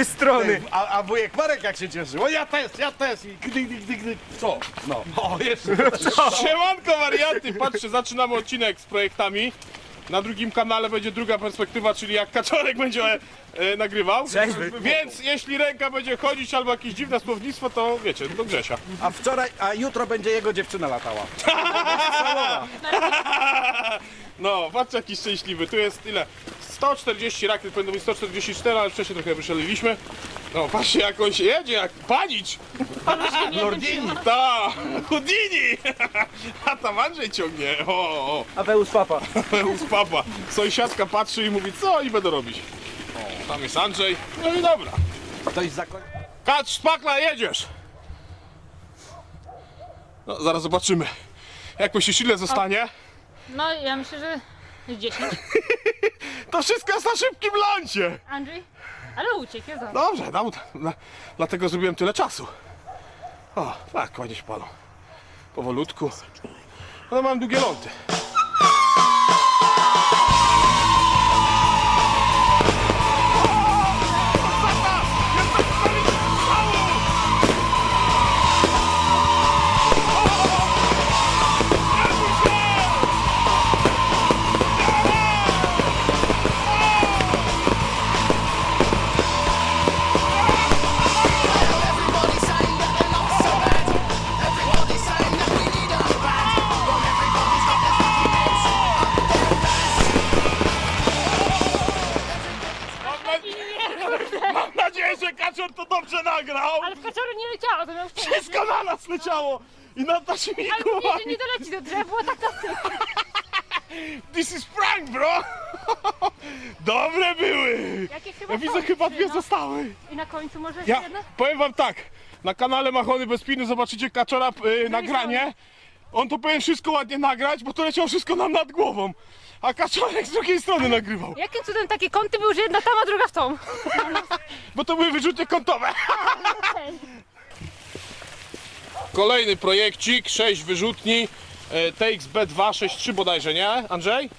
obie strony. A, a wujek Marek jak się cieszył? O ja też, ja też. I gdy, gdy, gdy, gdy. Co? No. O, jeszcze. Siemanko warianty, patrzcie, zaczynamy odcinek z projektami. Na drugim kanale będzie druga perspektywa, czyli jak Kaczorek będzie e, e, nagrywał. Cześć, Więc jeśli ręka będzie chodzić albo jakieś dziwne słownictwo, to wiecie, do Grzesia. A wczoraj, a jutro będzie jego dziewczyna latała. No, patrzcie jaki szczęśliwy. Tu jest ile? 140 rakiet, powinno być 144, ale wcześniej trochę wyszaliliśmy. No, patrzcie jak on się jedzie, jak panicz. Lordini. Ta, Houdini. A tam Andrzej ciągnie. O, o. Aweus papa. Pełz papa. Sąsiadka patrzy i mówi, co oni będą robić? O, tam jest Andrzej. No i dobra. Ktoś zakończy. Kacz, szpakla, jedziesz! No, zaraz zobaczymy. Jak myślisz, ile zostanie? No, ja myślę, że 10. To wszystko jest na szybkim lądzie! Andrzej? Ale uciekł, jest dobrze. Dobrze, dam, na, dlatego zrobiłem tyle czasu. O, tak, konie się palą. Powolutku. No, mam długie lądy. Leciało! I na Ale silniku mówię, że nie doleci do drzewa, było tak na tył. This is prank, bro! Dobre były! Jakie chyba Ja widzę są chyba trzy, dwie no. zostały. I na końcu może Ja jedna? powiem wam tak, na kanale Machony bez piny zobaczycie Kaczora y, nagranie. On to powinien wszystko ładnie nagrać, bo to leciało wszystko nam nad głową. A Kaczorek z drugiej strony nagrywał. Jakim cudem takie kąty były, że jedna tam, a druga w tą? Bo to były wyrzuty kątowe. Kolejny projekcik, 6 wyrzutni. e, TXB263 bodajże, nie? Andrzej?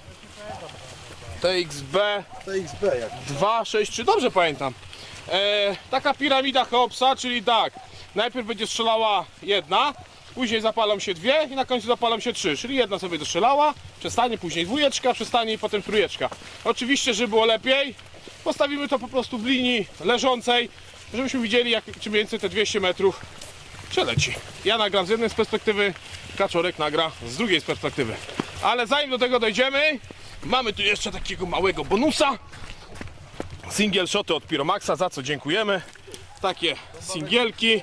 TXB TXB jak. 263, dobrze pamiętam. E, taka piramida Cheopsa, czyli tak, najpierw będzie strzelała jedna, później zapalą się dwie i na końcu zapalą się trzy, czyli jedna sobie dostrzelała, przestanie, później dwójeczka, przestanie i potem trójeczka. Oczywiście, żeby było lepiej, postawimy to po prostu w linii leżącej, żebyśmy widzieli jak czym więcej te 200 metrów przeleci. Ja nagram z jednej z perspektywy, Kaczorek nagra z drugiej z perspektywy. Ale zanim do tego dojdziemy, mamy tu jeszcze takiego małego bonusa. Singiel shoty od Pyromaxa, za co dziękujemy. Takie singielki.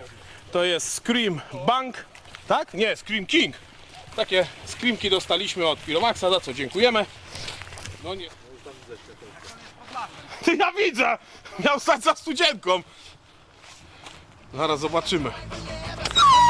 To jest Scream Bank, tak? Nie, Scream King. Takie screamki dostaliśmy od Pyromaxa, za co dziękujemy. No nie. Ty ja widzę! Miał stać za studzienką. Zaraz zobaczymy. Ah!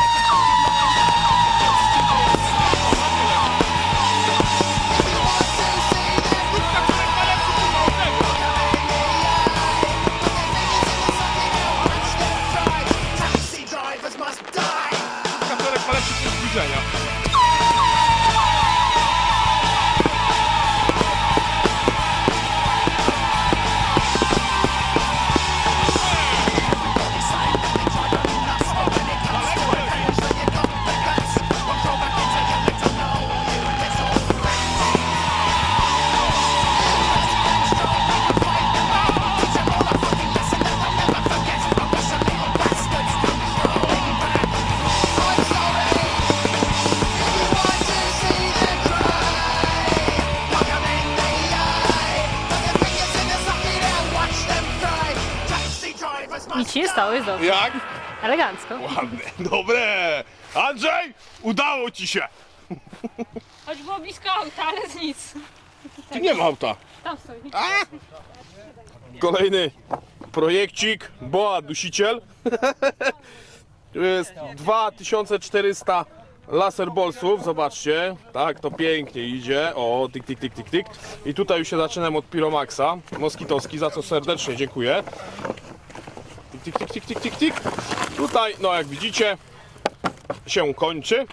dobrze. Jak? Elegancko. Ładne, dobre. Andrzej, udało ci się. Choć było blisko auta, ale nic. Tu nie ma auta. Tam stoi. Kolejny projekcik, Boa Dusiciel. Tu jest 2400 laser bolsów, zobaczcie, tak to pięknie idzie, o tyk tyk tyk tyk tyk i tutaj już się zaczynam od Piromaxa, Moskitowski, za co serdecznie dziękuję. Tik tik tik tik tik tik. Tutaj, no jak widzicie, się kończy.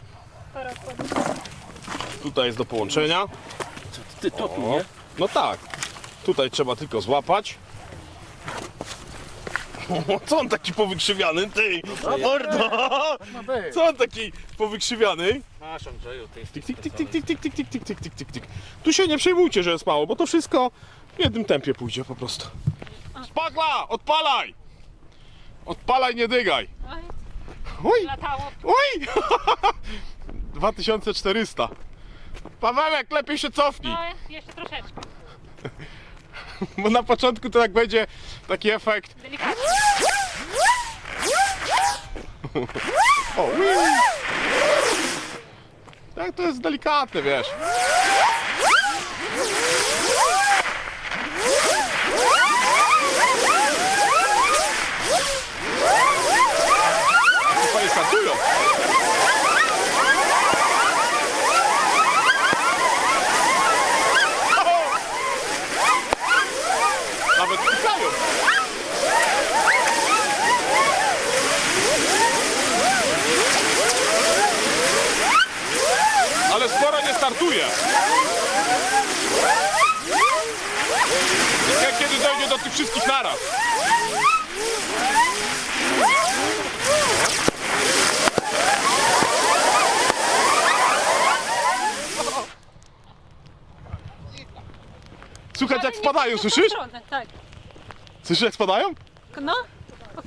Tutaj jest do połączenia. Ty to tu, O, no tak. Tutaj trzeba tylko złapać. Co on taki powykrzywiany, ty? Mordo! Co on taki powykrzywiany? Masz Andrzeju, ty Tik, tik, tik, tik, tik, tik, tik, tik, tik, tik, tik, tik, tik. Tu się nie przejmujcie, że jest mało, bo to wszystko w jednym tempie pójdzie po prostu. Spakla! Odpalaj! Odpalaj, nie dygaj! Oj, Uj! latało. Uj! 2400. Pawełek, lepiej się cofnij, No, jeszcze troszeczkę. bo na początku to jak będzie taki efekt. Delikatnie. O. Tak, to jest delikatne, wiesz. 왔어요. Słuchaj, jak spadają, słyszysz? Tak. Słyszysz jak spadają? No,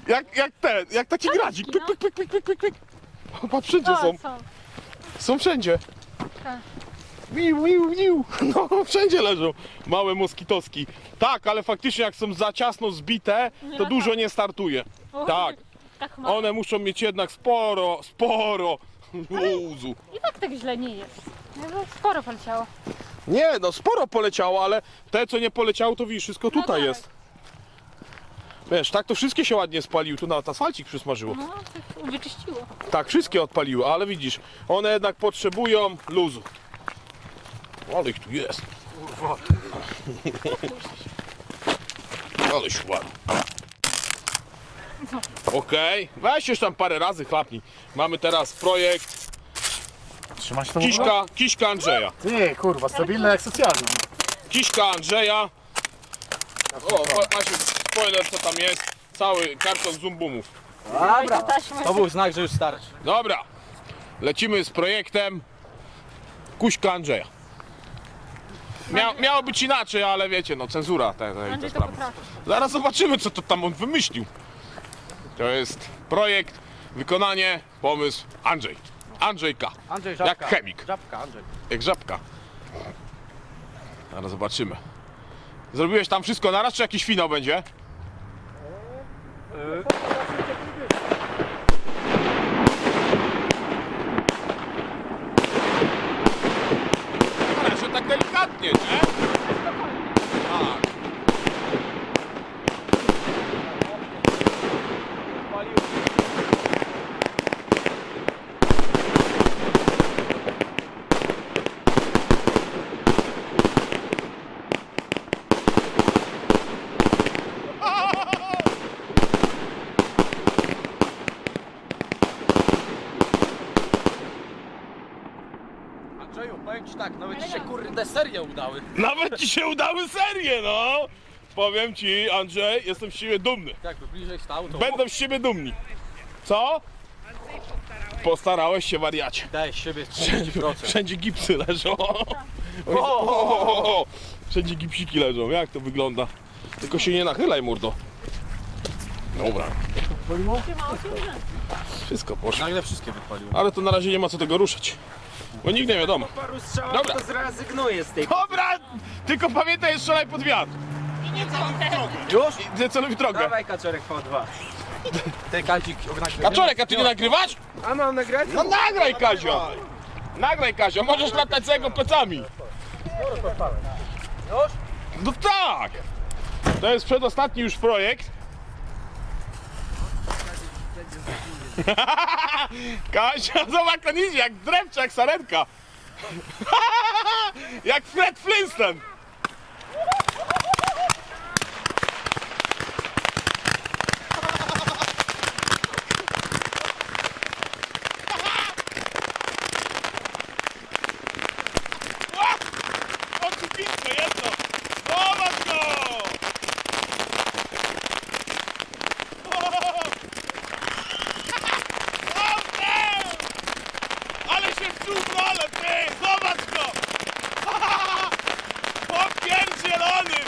Jak, jak te, jak taki gradzik. Pyk, pyk, pyk, pyk, pyk, pyk, pyk. Chyba wszędzie o, są. są. Są wszędzie. Tak. Miu, miu, miu. No, wszędzie leżą małe moskitoski. Tak, ale faktycznie jak są za ciasno zbite, to dużo nie startuje. O, Tak. Tak mało. One muszą mieć jednak sporo, sporo luzu. I tak tak źle nie jest. No, Sporo poleciało. Nie, no sporo poleciało, ale te co nie poleciało to widzisz, wszystko No tutaj tak. jest. Wiesz, tak to wszystkie się ładnie spaliły, tu nawet asfalcik przysmażyło. No, tak wyczyściło. Tak, wszystkie odpaliły, ale widzisz, one jednak potrzebują luzu. Ale ich tu jest. Ale się ładnie. Okej, weź jeszcze tam parę razy chlapnij. Mamy teraz projekt Trzymać to Kiśka, Kiśka Andrzeja. Ty, kurwa, stabilne jak socjalny. Kiśka Andrzeja. O, macie spoiler co tam jest. Cały karton zumbumów. Dobra. Taśmy. To był znak, że już starczy. Dobra, lecimy z projektem Kuśka Andrzeja. Mia, miało być inaczej, ale wiecie, no cenzura te, te, te sprawy. Zaraz zobaczymy, co to tam on wymyślił. To jest projekt, wykonanie, pomysł Andrzej. Andrzej K. Andrzej, Jak żabka. chemik, Żabka, Andrzej. jak żabka. Zaraz zobaczymy. Zrobiłeś tam wszystko naraz, czy jakiś finał będzie? Ale że tak delikatnie, nie? Tak. Andrzeju, powiem ci tak, nawet ci się kurde serie udały. Nawet ci się udały serie, no! Powiem ci, Andrzej, jestem z siebie dumny. Jakby bliżej stał, to Będą z siebie dumni. Co? Postarałeś się, wariacie. daj z siebie 30%. Wszędzie gipsy leżą. O, o, o, o. Wszędzie gipsiki leżą. Jak to wygląda? Tylko się nie nachylaj, murdo. Dobra. Wszystko poszło. Nagle wszystkie wypaliły. Ale to na razie nie ma co tego ruszać. Bo nigdy nie wiadomo. paru strzałach Dobra. to zrezygnuję z tej... Dobra! Tylko pamiętaj, strzelaj pod wiatr. I nie celuj Już? I nie celuj w drogę. Dawaj kaczorek po dwa. Ty Kacik, nagrywasz? Kaczorek, a ty nie nagrywasz? A mam nagrać? No nagraj, Kazio! Nagraj, Kazio, możesz latać za jego plecami. No tak! To jest przedostatni już projekt. Kasia, zobacz, on idzie jak drewcze, jak sarenka. jak Fred Flintstone. Oczywiście, jedno! Zobacz go! ale ty! Zobacz go! Popierdzielony!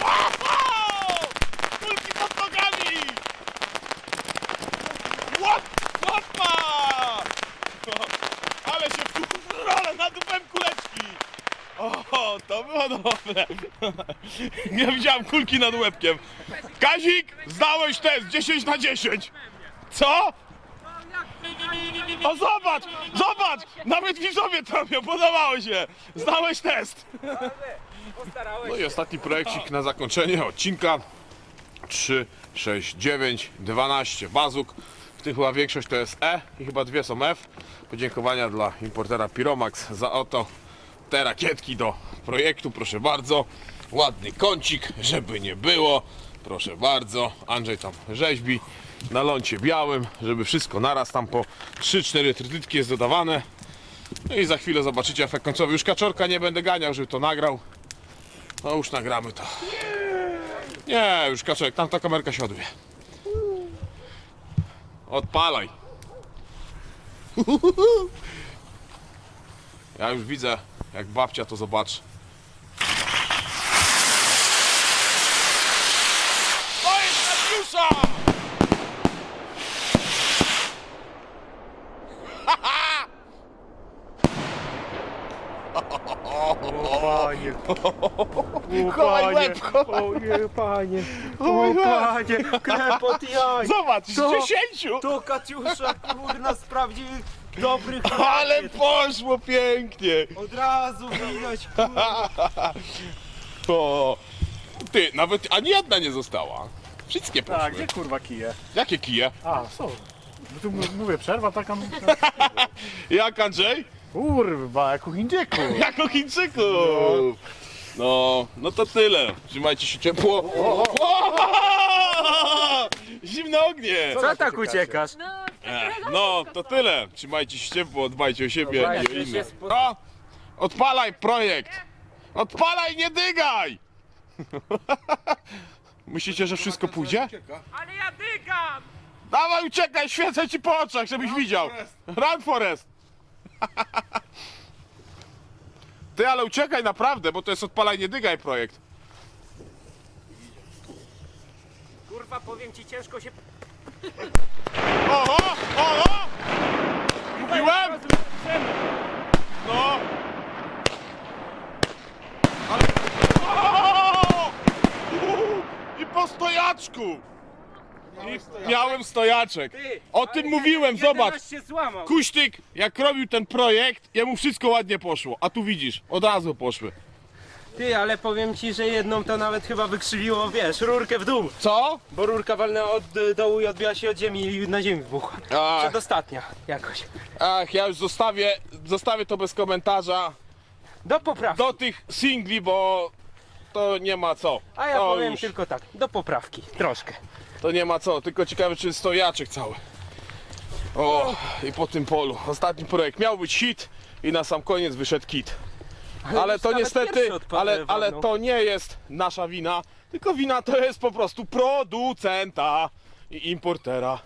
Wow! Kulki pod nogami! Łap! Łapa! Ale się w ale na dupem kuleczki! O, to było dobre. Nie widziałem kulki nad łebkiem. Kazik, zdałeś test 10 na 10. Co? O zobacz, zobacz! Nawet widzowie to robią, podobało się. Zdałeś test. No i ostatni projekcik na zakończenie odcinka. 3, 6, 9, 12. Bazuk. W tym chyba większość to jest E i chyba dwie są F. Podziękowania dla importera Piromax za oto te rakietki do projektu. Proszę bardzo. Ładny kącik, żeby nie było. Proszę bardzo. Andrzej tam rzeźbi na lącie białym, żeby wszystko naraz tam po 3-4 trytytki jest dodawane. No i za chwilę zobaczycie efekt końcowy. Już kaczorka nie będę ganiał, żeby to nagrał. No już nagramy to. Nie, już kaczek, tam ta kamerka się odwie. Odpalaj. Ja już widzę, jak babcia to zobaczy. To jest Katiusza! Panie, Chowaj łeb, chowaj. o nie, panie, o panie, klepot jaj. Zobacz, z To- dziesięciu! To Katiusza, kurna, z prawdziwych dobrych Ale rakiet. poszło pięknie! Od razu widać, kurwa. O, ty, nawet ani jedna nie została. Wszystkie poszły. Tak, gdzie kurwa kije? Jakie kije? A, są. No tu m- mówię, przerwa taka... Jak Andrzej? Kurwa, jak u Hindyku. Jak o Chińczyku! No, no to tyle. Trzymajcie się ciepło. O! Zimne ognie! Co tak uciekasz? No, Ech, No, to tyle. Trzymajcie się ciepło, dbajcie o siebie i o innych. No, odpalaj projekt! Odpalaj, nie dygaj! Myślicie, że wszystko pójdzie? ale ja dygam! Dawaj, uciekaj, świecę ci po oczach, żebyś widział. Run Forest! Ty, ale uciekaj naprawdę, bo to jest odpalaj, nie dygaj projekt. Kurwa, powiem ci, ciężko się... Oho, oho! Mówiłem? No! Ale... O! I po stojaczku! I miałem stojaczek. O tym mówiłem, zobacz. raz się złamał. Kuśtyk, jak robił ten projekt, jemu wszystko ładnie poszło. A tu widzisz, od razu poszły. Ty, ale powiem ci, że jedną to nawet chyba wykrzywiło, wiesz, rurkę w dół. Co? Bo rurka walnęła od y, dołu i odbiła się od ziemi i na ziemi wybuchła. Ach, Przedostatnia jakoś. ach, ja już zostawię, zostawię to bez komentarza Do poprawki. do tych singli, bo to nie ma co. A ja to powiem już, tylko tak, do poprawki. Troszkę. To nie ma co, tylko ciekawe czy stojaczek cały. O, i po tym polu. Ostatni projekt miał być hit i na sam koniec wyszedł kit. Ale to niestety, ale, ale to nie jest nasza wina, tylko wina to jest po prostu producenta i importera.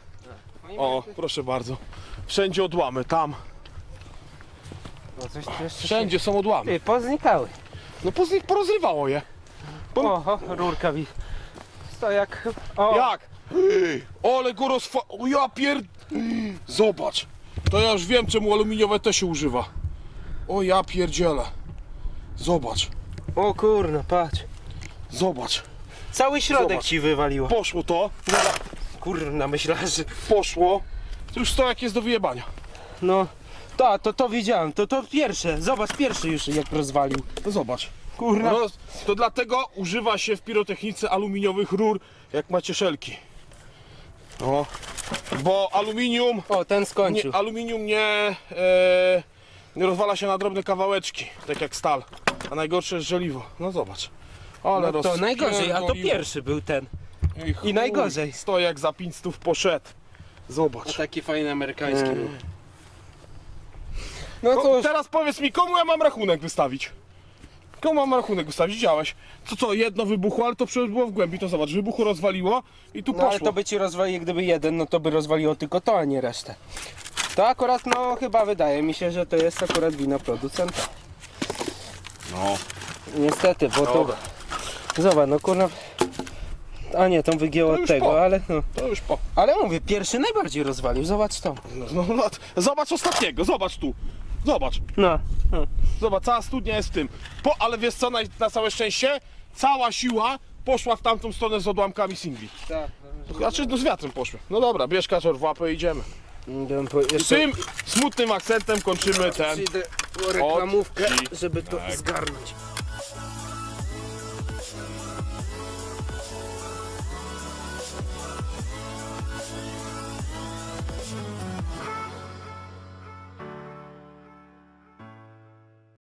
O, proszę bardzo. Wszędzie odłamy, tam. No coś Wszędzie są odłamy. Ty, poznikały. No poz- porozrywało je. Oho, rurka Stojak. O, Jak? Ej, ale go rozfa... O ja pier... Ej, Zobacz. To ja już wiem czemu aluminiowe te się używa. O ja pierdzielę. Zobacz, o kurno, patrz. zobacz. Cały środek Zobacz. ci wywaliło. Poszło to, Kurna, myślarzy. poszło. To już to jak jest do wyjebania. No. To, to, to widziałem, to, to pierwsze. Zobacz, pierwszy już jak rozwalił. No zobacz. Kurna. Roz... To dlatego używa się w pirotechnice aluminiowych rur, jak macie szelki. O, bo aluminium O, ten skończył. Nie, aluminium nie, e, nie rozwala się na drobne kawałeczki, tak jak stal. A najgorsze jest żeliwo. No zobacz. Ale no to najgorzej, a to pierwszy był ten. I, chuj, najgorzej. Stoi jak za 5 stów poszedł. Zobacz. taki fajny amerykański. No Ko- to teraz powiedz mi, komu ja mam rachunek wystawić? Komu mam rachunek wystawić? Widziałeś? Co co, jedno wybuchło, ale to przecież było w głębi. To zobacz, wybuchło, rozwaliło i tu No ale poszło. to by ci rozwaliło, gdyby jeden, no to by rozwaliło tylko to, a nie resztę. To akurat, no chyba wydaje mi się, że to jest akurat wino producenta. No. Niestety, bo Dobra. to... Zobacz, no kurna... A nie, tą wygięło To od już tego, po. ale no... To już po. Ale mówię, pierwszy najbardziej rozwalił, zobacz to. No, no, no, zobacz ostatniego, zobacz tu. Zobacz, No. zobacz, cała studnia jest w tym. Po, ale wiesz co, na, na całe szczęście, cała siła poszła w tamtą stronę z odłamkami singli. Tak. Znaczy, no z wiatrem poszły. No dobra, bierz kaczor w łapę i idziemy. Po- I Jeszcze tym smutnym akcentem kończymy ten przyjdę po reklamówkę, żeby to zgarnąć.